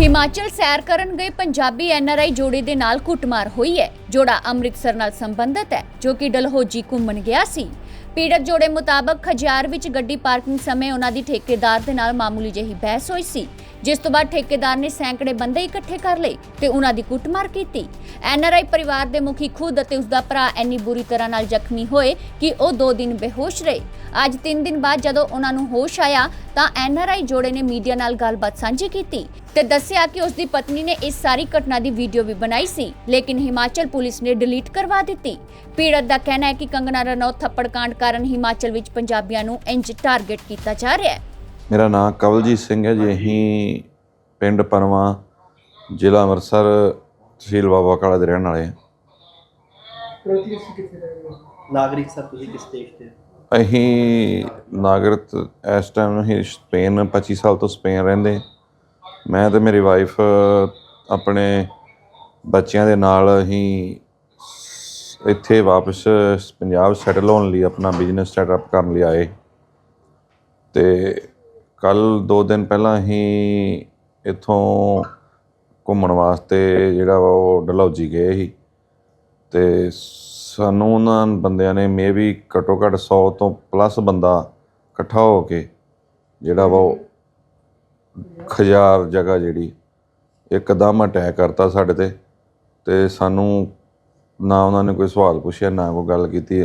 ਹਿਮਾਚਲ ਸੈਰ ਕਰਨ ਗਏ ਪੰਜਾਬੀ ਐਨਆਰਆਈ ਜੋੜੇ ਦੇ ਨਾਲ ਕੁੱਟਮਾਰ ਹੋਈ ਹੈ। ਜੋੜਾ ਅੰਮ੍ਰਿਤਸਰ ਨਾਲ ਸੰਬੰਧਿਤ ਹੈ, ਜੋ ਕਿ ਡਲਹੋਜੀ ਘੁੰਮਣ ਗਿਆ ਸੀ। ਪੀੜਤ ਜੋੜੇ ਮੁਤਾਬਕ ਖਜਿਆਰ ਵਿੱਚ ਗੱਡੀ ਪਾਰਕਿੰਗ ਸਮੇਂ ਉਹਨਾਂ ਦੀ ਠੇਕੇਦਾਰ ਦੇ ਨਾਲ ਮਾਮੂਲੀ ਜਿਹੀ ਬਹਿਸ ਹੋਈ ਸੀ। ਜਿਸ ਤੋਂ ਬਾਅਦ ਠੇਕੇਦਾਰ ਨੇ ਸੈਂਕੜੇ ਬੰਦੇ ਇਕੱਠੇ ਕਰ ਲਏ ਤੇ ਉਹਨਾਂ ਦੀ ਕੁੱਟਮਾਰ ਕੀਤੀ। ਐਨਆਰਆਈ ਪਰਿਵਾਰ ਦੇ ਮੁਖੀ ਖੁਦ ਅਤੇ ਉਸ ਦਾ ਭਰਾ ਇੰਨੀ ਬੁਰੀ ਤਰ੍ਹਾਂ ਨਾਲ ਜ਼ਖਮੀ ਹੋਏ ਕਿ ਉਹ 2 ਦਿਨ ਬੇਹੋਸ਼ ਰਹੇ। ਅੱਜ 3 ਦਿਨ ਬਾਅਦ ਜਦੋਂ ਉਹਨਾਂ ਨੂੰ ਹੋਸ਼ ਆਇਆ ਤਾਂ ਐਨਆਰਆਈ ਜੋੜੇ ਨੇ ਮੀਡੀਆ ਨਾਲ ਗੱਲਬਾਤ ਸਾਂਝੀ ਕੀਤੀ ਤੇ ਦੱਸਿਆ ਕਿ ਉਸ ਦੀ ਪਤਨੀ ਨੇ ਇਸ ਸਾਰੀ ਘਟਨਾ ਦੀ ਵੀਡੀਓ ਵੀ ਬਣਾਈ ਸੀ, ਲੇਕਿਨ ਹਿਮਾਚਲ ਪੁਲਿਸ ਨੇ ਡਿਲੀਟ ਕਰਵਾ ਦਿੱਤੀ। ਪੀੜਤ ਦਾ ਕਹਿਣਾ ਹੈ ਕਿ ਕੰਗਨਾ ਰਣੌਤ ਥੱਪੜ ਕਾਂਡ ਕਾਰਨ ਹਿਮਾਚਲ ਵਿੱਚ ਪੰਜਾਬੀਆਂ ਨੂੰ ਇੰਜ ਟਾਰਗੇਟ ਕੀਤਾ ਜਾ ਰਿਹਾ ਹੈ। ਮੇਰਾ ਨਾਮ ਕਵਲਜੀਤ ਸਿੰਘ ਹੈ ਜੀ। ਅਸੀਂ ਪਿੰਡ ਪਰਵਾ ਜ਼ਿਲ੍ਹਾ ਅੰਮ੍ਰਿਤਸਰ ਤਹਿਸੀਲ ਬਾਬਾ ਕਾਲਾ ਦੇ ਰਹਿਣ ਵਾਲੇ ਹਾਂ। ਨਾਗਰਿਕ ਸਰ ਤੁਸੀਂ ਕਿਸ ਦੇਸ਼ ਦੇ ਅਸੀਂ ਨਾਗਰਿਕ ਇਸ ਟਾਈਮ ਅਸੀਂ ਸਪੇਨ 25 ਸਾਲ ਤੋਂ ਸਪੇਨ ਰਹਿੰਦੇ ਮੈਂ ਤੇ ਮੇਰੀ ਵਾਈਫ ਆਪਣੇ ਬੱਚਿਆਂ ਦੇ ਨਾਲ ਅਸੀਂ ਇੱਥੇ ਵਾਪਸ ਪੰਜਾਬ ਸੈਟਲ ਹੋਣ ਲਈ ਆਪਣਾ ਬਿਜ਼ਨਸ ਸੈਟਅਪ ਕਰਨ ਲਈ ਆਏ। ਤੇ ਕੱਲ ਦੋ ਦਿਨ ਪਹਿਲਾਂ ਹੀ ਇੱਥੋਂ ਘੁੰਮਣ ਵਾਸਤੇ ਜਿਹੜਾ ਵਾ ਉਹ ਡਲਹੌਜੀ ਗਏ ਸੀ। ਤੇ ਸਾਨੂੰ ਉਹਨਾਂ ਬੰਦਿਆਂ ਨੇ ਮੇ ਵੀ ਘੱਟੋ ਘੱਟ 100 ਤੋਂ ਪਲੱਸ ਬੰਦਾ ਇਕੱਠਾ ਹੋ ਕੇ ਜਿਹੜਾ ਵਾ ਉਹ ਖਜਾਰ ਜਗ੍ਹਾ ਜਿਹੜੀ ਇੱਕਦਮ ਅਟੈਕ ਕਰਤਾ ਸਾਡੇ ਤੇ। ਤੇ ਸਾਨੂੰ ਨਾ ਉਹਨਾਂ ਨੇ ਕੋਈ ਸਵਾਲ ਪੁੱਛਿਆ, ਨਾ ਕੋਈ ਗੱਲ ਕੀਤੀ।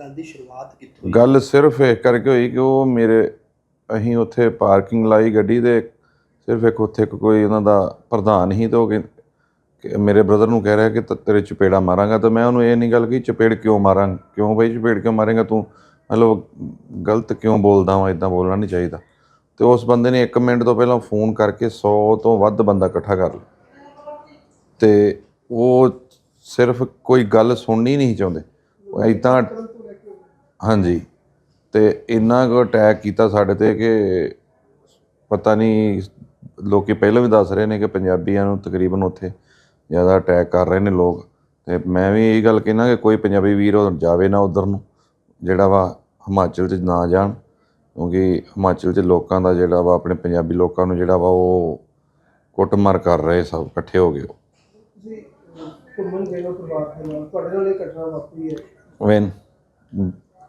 ਗੱਲ ਦੀ ਸ਼ੁਰੂਆਤ ਕਿੱਥੋਂ ਹੋਈ? ਗੱਲ ਸਿਰਫ ਇਹ ਕਰਕੇ ਹੋਈ ਕਿ ਉਹ ਮੇਰੇ, ਅਸੀਂ ਉੱਥੇ ਪਾਰਕਿੰਗ ਲਾਈ ਗੱਡੀ ਦੇ, ਸਿਰਫ ਇੱਕ ਉੱਥੇ ਇੱਕ ਕੋਈ ਉਹਨਾਂ ਦਾ ਪ੍ਰਧਾਨ ਹੀ ਤੇ ਉਹ ਕਹਿੰ- ਕਿ ਮੇਰੇ ਬ੍ਰਦਰ ਨੂੰ ਕਹਿ ਰਿਹਾ ਕਿ ਤ- ਤੇਰੇ ਚਪੇੜਾ ਮਾਰਾਂਗਾ ਤਾਂ ਮੈਂ ਉਹਨੂੰ ਇਹ ਨਹੀਂ ਗੱਲ ਕਿ ਚਪੇੜ ਕਿਉਂ ਮਾਰਾਂ ਕਿਉਂ ਬਈ ਚਪੇੜ ਕਿਉਂ ਮਾਰੇਗਾ ਤੂੰ? ਮਤਲਬ ਗਲਤ ਕਿਉਂ ਬੋਲਦਾ ਵਾਂ ਇਦਾਂ ਬੋਲਣਾ ਨਹੀਂ ਚਾਹੀਦਾ। ਤੇ ਉਸ ਬੰਦੇ ਨੇ 1 ਮਿੰਟ ਤੋਂ ਪਹਿਲਾਂ ਫੋਨ ਕਰਕੇ 100 ਤੋਂ ਵੱਧ ਬੰਦਾ ਇਕੱਠਾ ਕਰ ਲਿਆ। ਤੇ ਉਹ ਸਿਰਫ ਕੋਈ ਗੱਲ ਸੁਣਨੀ ਨਹੀਂ ਚਾਹੁੰਦੇ। ਉਹ ਇਦਾਂ ਹਾਂਜੀ। ਤੇ ਇੰਨਾ ਕੁ ਅਟੈਕ ਕੀਤਾ ਸਾਡੇ ਤੇ ਕਿ ਪਤਾ ਨਹੀਂ ਲੋਕੀ ਪਹਿਲਾਂ ਵੀ ਦੱਸ ਰਹੇ ਨੇ ਕਿ ਪੰਜਾਬੀਆਂ ਨੂੰ ਤਕਰੀਬਨ ਉੱਥੇ ਜ਼ਿਆਦਾ ਅਟੈਕ ਕਰ ਰਹੇ ਨੇ ਲੋਕ। ਤੇ ਮੈਂ ਵੀ ਇਹ ਗੱਲ ਕਹਿਣਾ ਕਿ ਕੋਈ ਪੰਜਾਬੀ ਵੀਰ ਉਹ ਜਾਵੇ ਨਾ ਉਧਰ ਨੂੰ ਜਿਹੜਾ ਵਾ ਹਿਮਾਚਲ 'ਚ ਨਾ ਜਾਣ। ਕਿਉਂਕਿ ਹਿਮਾਚਲ 'ਚ ਲੋਕਾਂ ਦਾ ਜਿਹੜਾ ਵਾ ਆਪਣੇ ਪੰਜਾਬੀ ਲੋਕਾਂ ਨੂੰ ਜਿਹੜਾ ਵਾ ਉਹ ਕੁੱਟਮਾਰ ਕਰ ਰਹੇ ਸਭ ਇਕੱਠੇ ਹੋ ਗਏ ਤੁਸੀਂ ਘੁੰਮਣ ਗਏ ਹੋ ਪਰਿਵਾਰ ਦੇ ਨਾਲ ਤੁਹਾਡੇ ਨਾਲ ਇਹ ਘਟਨਾ ਵਾਪਰੀ ਹੈ। ਵੈਨ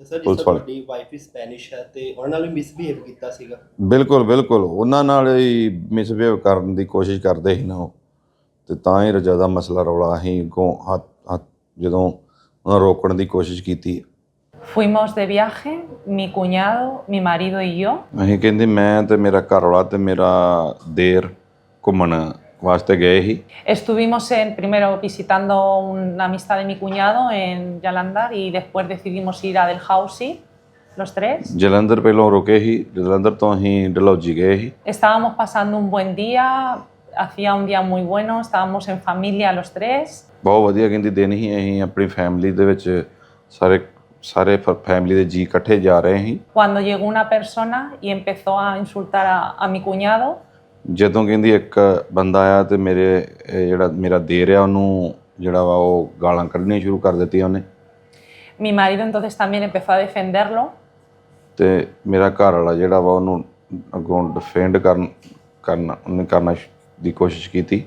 ਸਰ ਵਾਲੇ। ਤੁਹਾਡੀ ਵਾਈਫ ਹੀ ਸਪੈਨਿਸ਼ ਹੈ ਤੇ ਉਹਨਾਂ ਨਾਲ ਵੀ ਮਿਸਬੀਹੇਵ ਕੀਤਾ ਸੀਗਾ ਬਿਲਕੁਲ ਬਿਲਕੁਲ ਉਹਨਾਂ ਨਾਲ ਹੀ ਮਿਸਬਿਹੇਵ ਕਰਨ ਦੀ ਕੋਸ਼ਿਸ਼ ਕਰਦੇ ਸੀ ਨਾ ਉਹ ਤੇ ਤਾਂ ਹੀ ਜ਼ਿਆਦਾ ਮਸਲਾ ਰੌਲਾ ਅਸੀਂ ਅੱਗੋਂ ਹੱਥ ਜਦੋਂ ਉਹਨਾਂ ਰੋਕਣ ਦੀ ਕੋਸ਼ਿਸ਼ ਕੀਤੀ Fuimos de viaje, mi cuñado, mi marido y yo. ਅਸੀਂ ਕਹਿੰਦੇ ਮੈਂ ਤੇ ਮੇਰਾ ਘਰ ਵਾਲਾ ਤੇ ਮੇਰਾ ਦੇਰ ਘੁੰਮਣ ਵਾਸਤੇ ਗਏ ਸੀ Estuvimos en, primero visitando una amistad de mi cuñado en Yalandar y después decidimos ir a Delhousie, los tres. Jalandhar ਪਹਿਲਾਂ ਰੁਕੇ ਸੀ ਜਲੰਧਰ ਤੋਂ ਅਸੀਂ ਡਲਹੌਜੀ ਗਏ ਸੀ Estábamos pasando un buen día, hacía un día muy bueno, estábamos en familia los tres. ਬਹੁਤ ਵਧੀਆ ਕਹਿੰਦੀ ਦਿਨ ਹੀ ਅਸੀਂ ਆਪਣੀ ਫੈਮਿਲੀ ਦੇ ਵਿੱਚ ਸਾਰੇ ਸਾਰੇ ਫੈਮਿਲੀ ਦੇ ਜੀ ਇਕੱਠੇ ਜਾ ਰਹੇ ਸੀ Cuando llegó una persona y empezó a insultar a, a mi cuñado, ਜਦੋਂ ਕਹਿੰਦੀ ਇੱਕ ਬੰਦਾ ਆਇਆ ਤੇ ਮੇਰੇ ਇਹ ਜਿਹੜਾ ਮੇਰਾ ਦੇਰ ਆ ਉਹਨੂੰ ਜਿਹੜਾ ਵਾ ਉਹ ਗਾਲਾਂ ਕੱਢਣੀਆਂ ਸ਼ੁਰੂ ਕਰ ਦਿੱਤੀਆਂ ਉਹਨੇ। Mi marido entonces también empezó a defenderlo. ਤੇ ਮੇਰਾ ਘਰ ਵਾਲਾ ਜਿਹੜਾ ਵਾ ਉਹਨੂੰ ਅੱਗੋਂ ਡਿਫੈਂਡ ਕਰਨ ਕਰਨਾ ਉਹਨੇ ਕਰਨਾ ਸ਼- ਦੀ ਕੋਸ਼ਿਸ਼ ਕੀਤੀ।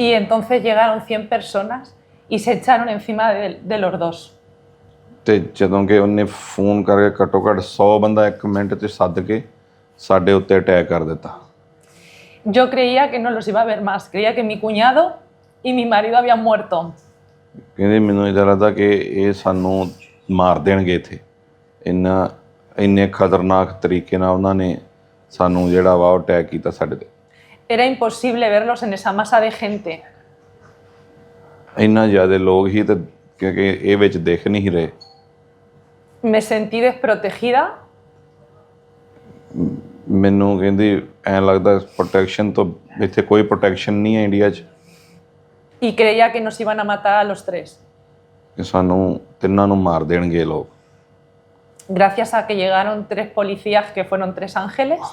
Y entonces llegaron 100 personas y se echaron encima de, de los dos. ਤੇ ਜਦੋਂ ਕਿ ਉਹਨੇ ਫੋਨ ਕਰਕੇ ਘੱਟੋ ਘੱਟ 100 ਬੰਦਾ ਇੱਕ ਮਿੰਟ 'ਚ ਸੱਦ ਕੇ ਸਾਡੇ ਉੱਤੇ ਅਟੈਕ ਕਰ ਦਿੱਤਾ। Yo creía que no los iba a ver más, creía que mi cuñado y mi marido habían muerto. ਕਹਿੰਦੇ ਮੈਨੂੰ ਇਦਾਂ ਲੱਗਦਾ ਕਿ ਇਹ ਸਾਨੂੰ ਮਾਰ ਦੇਣਗੇ ਇੱਥੇ ਇੰਨਾ ਇੰਨੇ ਖਤਰਨਾਕ ਤਰੀਕੇ ਨਾਲ ਉਹਨਾਂ ਨੇ ਸਾਨੂੰ ਜਿਹੜਾ ਵਾ ਉਹ ਅਟੈਕ ਕੀਤਾ ਸਾਡੇ ਤੇ Era imposible verlos en esa masa de gente. ਇੰਨਾ ਜ਼ਿਆਦਾ ਲੋਕ ਹੀ ਤੇ ਕਿਉਂਕਿ ਇਹ ਵਿੱਚ ਦਿਖ ਨਹੀਂ ਰਹੇ Me sentí desprotegida ਮੈਨੂੰ ਕਹਿੰਦੀ ਐਂ ਲੱਗਦਾ ਪ੍ਰੋਟੈਕਸ਼ਨ ਤੋਂ ਇੱਥੇ ਕੋਈ ਪ੍ਰੋਟੈਕਸ਼ਨ ਨਹੀਂ ਹੈ ਇੰਡੀਆ 'ਚ y creía que nos iban a matar a los tres. ਕਿ ਸਾਨੂੰ ਤਿੰਨਾਂ ਨੂੰ ਮਾਰ ਦੇਣਗੇ ਇਹ ਲੋਕ Gracias a que llegaron tres policías que fueron tres ángeles,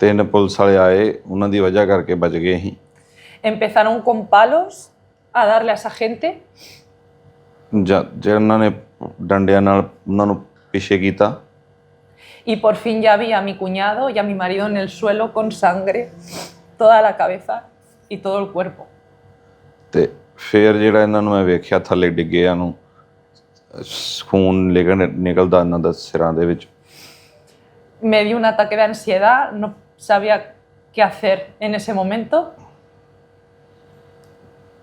ਤਿੰਨ ਪੁਲਿਸ ਵਾਲੇ ਆਏ ਉਹਨਾਂ ਦੀ ਵਜ੍ਹਾ ਕਰਕੇ ਬਚ ਗਏ ਅਸੀਂ empezaron con palos a darle a esa gente ਜਾਂ ਜਿਹਨਾਂ ਨੇ ਡੰਡਿਆਂ ਨਾਲ ਉਹਨਾਂ ਨੂੰ ਪਿੱਛੇ ਕੀਤਾ y por fin ya vi a mi cuñado y a mi marido en el suelo con sangre, toda la cabeza y todo el cuerpo. ਤੇ ਫਿਰ ਜਿਹੜਾ ਇਹਨਾਂ ਨੂੰ ਮੈਂ ਵੇਖਿਆ ਥੱਲੇ ਡਿੱਗਿਆਂ ਨੂੰ ਸ- ਖੂਨ ਨਿਕਲ ਨਿਕਲਦਾ ਇਹਨਾਂ ਦਾ ਸਿਰਾਂ ਦੇ ਵਿੱਚ Me dio un ataque de ansiedad, no sabía qué hacer en ese momento.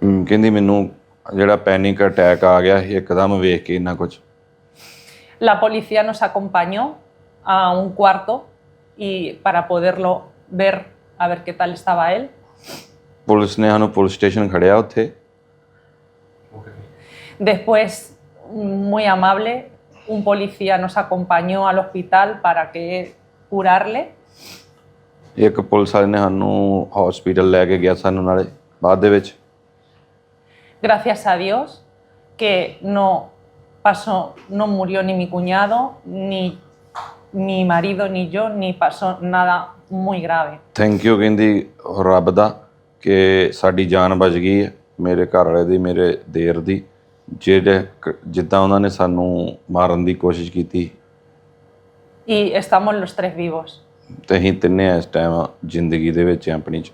ਹਮ, ਕਹਿੰਦੀ ਮੈਨੂੰ ਜਿਹੜਾ ਪੈਨਿਕ ਅਟੈਕ ਆ ਗਿਆ ਸੀ ਇੱਕਦਮ ਵੇਖ ਕੇ ਇੰਨਾ ਕੁਝ La policía nos acompañó a un cuarto y para poderlo ver, a ver qué tal estaba él. Police ਨੇ ਸਾਨੂੰ ਪੁਲਿਸ ਸਟੇਸ਼ਨ ਖੜਿਆ ਉੱਥੇ Después, muy amable, un policía nos acompañó al hospital para que curarle. ਇੱਕ police ਵਾਲੇ ਨੇ ਸਾਨੂੰ hospital ਲੈ ਕੇ ਗਿਆ ਸਾਨੂੰ ਨਾਲੇ ਬਾਅਦ ਦੇ ਵਿੱਚ Gracias a Dios que no pasó, no murió ni mi cuñado, ni mi marido, ni yo, ni pasó nada muy grave. Thank you ਕਹਿੰਦੀ ਰੱਬ ਦਾ ਕਿ ਸਾਡੀ ਜਾਨ ਬਚ ਗਈ ਹੈ ਮੇਰੇ ਘਰ ਵਾਲੇ ਦੀ ਮੇਰੇ ਦੇਰ ਦੀ ਜਿਹੜੇ ਕ- ਜਿੱਦਾਂ ਉਹਨਾਂ ਨੇ ਸਾਨੂੰ ਮਾਰਨ ਦੀ ਕੋਸ਼ਿਸ਼ ਕੀਤੀ Y estamos los tres vivos. ਤੇ ਅਸੀਂ ਤਿੰਨੇ ਇਸ ਟਾਈਮ ਜ਼ਿੰਦਗੀ ਦੇ ਵਿੱਚ ਹਾਂ ਆਪਣੀ ਚ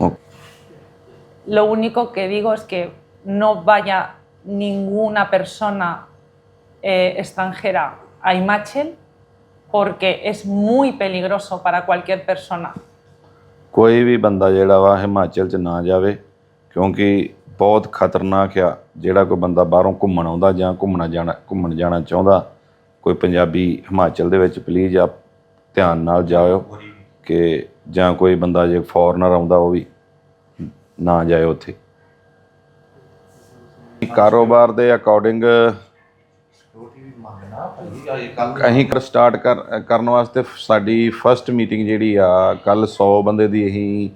ਓ- Lo único que digo es que no vaya ninguna persona eh, extranjera a Imachel porque es muy peligroso para cualquier persona. ਕੋਈ ਵੀ ਬੰਦਾ ਜਿਹੜਾ ਵਾ ਹਿਮਾਚਲ ਚ ਨਾ ਜਾਵੇ ਕਿਉਂਕਿ ਬਹੁਤ ਖਤਰਨਾਕ ਆ ਜਿਹੜਾ ਕੋਈ ਬੰਦਾ ਬਾਹਰੋਂ ਘੁੰਮਣ ਆਉਂਦਾ ਜਾਂ ਘੁੰਮਣਾ ਜਾਣਾ ਘੁੰਮਣ ਜਾਣਾ ਚਾਹੁੰਦਾ ਕੋਈ ਪੰਜਾਬੀ ਹਿਮਾਚਲ ਦੇ ਵਿੱਚ ਪਲੀਜ਼ ਆਪ ਧਿਆਨ ਨਾਲ ਜਾਇਓ ਕਿ ਜਾਂ ਕੋਈ ਬੰਦਾ ਜੇ ਫੋਰਨਰ ਆਉਂਦਾ ਉਹ ਵੀ ਨਾ ਜਾਏ ਉੱਥੇ ਕਾਰੋਬਾਰ ਦੇ ਅਕੋਰਡਿੰਗ ਅਸੀਂ ਕਰ ਸਟਾਰਟ ਕਰ, ਕਰਨ ਵਾਸਤੇ ਸਾਡੀ ਫਰਸਟ ਮੀਟਿੰਗ ਜਿਹੜੀ ਆ ਕੱਲ 100 ਬੰਦੇ ਦੀ ਅਸੀਂ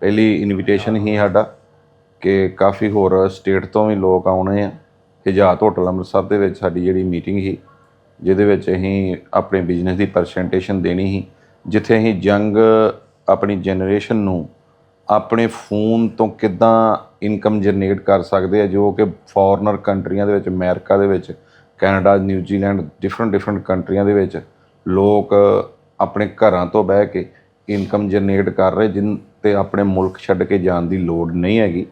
ਪਹਿਲੀ ਇਨਵੀਟੇਸ਼ਨ ਹੀ ਸਾਡਾ ਕਿ ਕਾਫੀ ਹੋਰ ਸਟੇਟ ਤੋਂ ਵੀ ਲੋਕ ਆਉਣੇ ਆ। ਹਿਜਾਤ ਹੋਟਲ ਅੰਮ੍ਰਿਤਸਰ ਦੇ ਵਿੱਚ ਸਾਡੀ ਜਿਹੜੀ ਮੀਟਿੰਗ ਸੀ, ਜਿਹਦੇ ਵਿੱਚ ਅਸੀਂ ਆਪਣੇ ਬਿਜ਼ਨਸ ਦੀ ਪ੍ਰੈਜੈਂਟੇਸ਼ਨ ਦੇਣੀ ਸੀ, ਜਿੱਥੇ ਅਸੀਂ ਜੰਗ ਆਪਣੀ ਜਨਰੇਸ਼ਨ ਨੂੰ ਆਪਣੇ ਫੋਨ ਤੋਂ ਕਿੱਦਾਂ ਇਨਕਮ ਜਨਰੇਟ ਕਰ ਸਕਦੇ ਆ, ਜੋ ਕਿ ਫੋਰਨਰ ਕੰਟਰੀਆਂ ਦੇ ਵਿੱਚ, ਅਮਰੀਕਾ ਦੇ ਵਿੱਚ ਕੈਨੇਡਾ ਨਿਊਜ਼ੀਲੈਂਡ ਡਿਫਰੈਂਟ ਡਿਫਰੈਂਟ ਕੰਟਰੀਆਂ ਦੇ ਵਿੱਚ ਲੋਕ ਆਪਣੇ ਘਰਾਂ ਤੋਂ ਬਹਿ ਕੇ ਇਨਕਮ ਜਨਰੇਟ ਕਰ ਰਹੇ, ਜਿਨ ਤੇ ਆਪਣੇ ਮੁਲਕ ਛੱਡ ਕੇ ਜਾਣ ਦੀ ਲੋੜ ਨਹੀਂ ਹੈਗੀ।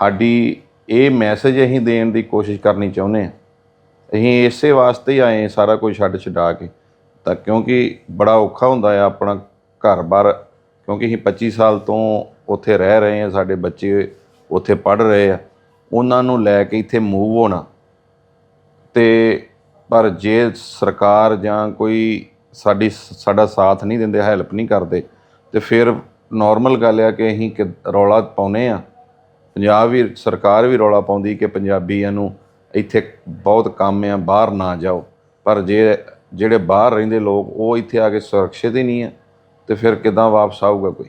ਸਾਡੀ ਇਹ ਮੈਸੇਜ ਅਸੀਂ ਦੇਣ ਦੀ ਕੋਸ਼ਿਸ਼ ਕਰਨੀ ਚਾਹੁੰਦੇ ਹਾਂ। ਅਸੀਂ ਇਸੇ ਵਾਸਤੇ ਹੀ ਆਏ ਸਾਰਾ ਕੁਝ ਛੱਡ ਛਡਾ ਕੇ। ਤਾਂ ਕਿਉਂਕਿ ਬੜਾ ਔਖਾ ਹੁੰਦਾ ਆ ਆਪਣਾ ਘਰ-ਬਾਰ ਕਿਉਂਕਿ ਅਸੀਂ 25 ਸਾਲ ਤੋਂ ਉੱਥੇ ਰਹਿ ਰਹੇ ਹਾਂ, ਸਾਡੇ ਬੱਚੇ ਉੱਥੇ ਪੜ੍ਹ ਰਹੇ ਆ। ਉਹਨਾਂ ਨੂੰ ਲੈ ਕੇ ਇੱਥੇ ਮੂਵ ਹੋਣਾ ਤੇ ਪਰ ਜੇ ਸਰਕਾਰ ਜਾਂ ਕੋਈ ਸਾਡੀ ਸਾਡਾ ਸਾਥ ਨਹੀਂ ਦਿੰਦੇ, ਹੈਲਪ ਨਹੀਂ ਕਰਦੇ, ਤੇ ਫਿਰ ਨਾਰਮਲ ਗੱਲ ਆ ਕਿ ਅਸੀਂ ਕਿ ਰੌਲਾ ਪਾਉਨੇ ਆ। ਪੰਜਾਬ ਵੀ, ਸਰਕਾਰ ਵੀ ਰੌਲਾ ਪਾਉਂਦੀ ਕਿ ਪੰਜਾਬੀਆਂ ਨੂੰ ਇੱਥੇ ਬਹੁਤ ਕੰਮ ਆ, ਬਾਹਰ ਨਾ ਜਾਓ। ਪਰ ਜੇ, ਜਿਹੜੇ ਬਾਹਰ ਰਹਿੰਦੇ ਲੋਕ, ਉਹ ਇੱਥੇ ਆ ਕੇ ਸੁਰੱਖਿਅਤ ਹੀ ਨਹੀਂ ਆ, ਤੇ ਫਿਰ ਕਿਦਾਂ ਵਾਪਸ ਆਊਗਾ ਕੋਈ?